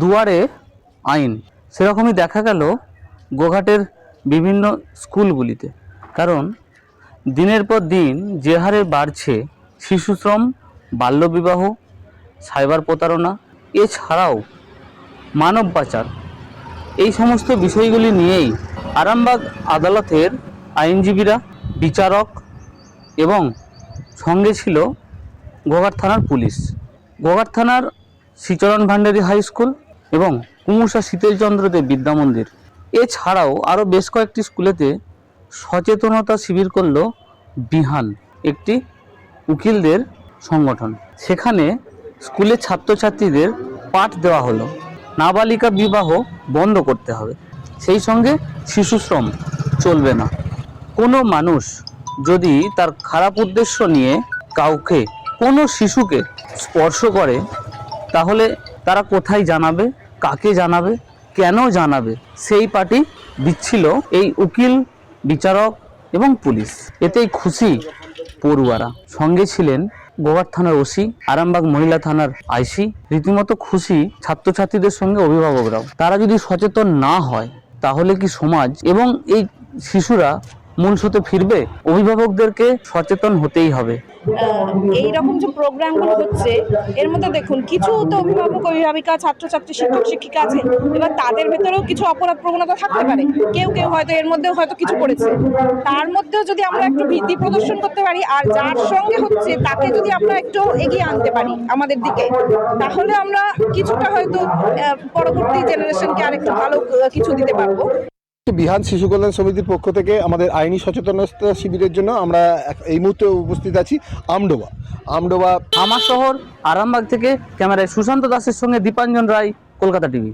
দুয়ারে আইন। সেরকমই দেখা গেল গোঘাটের বিভিন্ন স্কুলগুলিতে। কারণ দিনের পর দিন যে হারে বাড়ছে শিশুশ্রম, বাল্যবিবাহ, সাইবার প্রতারণা, এছাড়াও মানব পাচার। এই সমস্ত বিষয়গুলি নিয়েই আরামবাগ আদালতের আইনজীবীরা, বিচারক এবং সঙ্গে ছিল গোঘাট থানার পুলিশ। গোঘাট থানার শ্রীচরণ ভান্ডারী হাই স্কুল এবং কুমুসা শীতলচন্দ্র দেব বিদ্যা মন্দির এছাড়াও আরও বেশ কয়েকটি স্কুলেতে সচেতনতা শিবির করল বিহান, একটি উকিলদের সংগঠন। সেখানে স্কুলের ছাত্রছাত্রীদের পাঠ দেওয়া হলো। নাবালিকা বিবাহ বন্ধ করতে হবে। সেই সঙ্গে শিশুশ্রম চলবে না। কোনো মানুষ যদি তার খারাপ উদ্দেশ্য নিয়ে কাউকে, কোনো শিশুকে স্পর্শ করে, তাহলে তারা কোথায় জানাবে, কাকে জানাবে, কেন জানাবে, সেই পার্টি দিচ্ছিল এই উকিল, বিচারক এবং পুলিশ। এতেই খুশি পড়ুয়ারা। সঙ্গে ছিলেন গোঘাট থানার ওসি, আরামবাগ মহিলা থানার আইসি। রীতিমতো খুশি ছাত্রছাত্রীদের সঙ্গে অভিভাবকরাও। তারা যদি সচেতন না হয়, তাহলে কি সমাজ এবং এই শিশুরা মূল স্রোতে ফিরবে, অভিভাবকদেরকে সচেতন হতেই হবে। এই রকম যে প্রোগ্রামগুলো হচ্ছে, এর মধ্যে দেখুন, কিছু তো অভিভাবক, অভিভাবিকা, ছাত্রছাত্রী, শিক্ষক, শিক্ষিকা আছে, এবার তাদের ভেতরেও কিছু অপরাধ প্রবণতা থাকতে পারে। কেউ কেউ হয়তো এর মধ্যেও হয়তো কিছু করেছে। তার মধ্যেও যদি আমরা একটু ভীতি প্রদর্শন করতে পারি, আর যার সঙ্গে হচ্ছে, তাকে যদি আমরা একটু এগিয়ে আনতে পারি আমাদের দিকে, তাহলে আমরা কিছুটা হয়তো পরবর্তী জেনারেশনকে আরেকটু ভালো কিছু দিতে পারব। বিহান শিশু কল্যাণ সমিতির পক্ষ থেকে আমাদের আইনি সচেতনতা শিবিরের জন্য আমরা এই মুহূর্তে উপস্থিত আছি আমডোবা। আমডোবা আমার শহর, আরামবাগ থেকে ক্যামেরায় সুশান্ত দাসের সঙ্গে দীপাঞ্জন রায়, কলকাতা টিভি।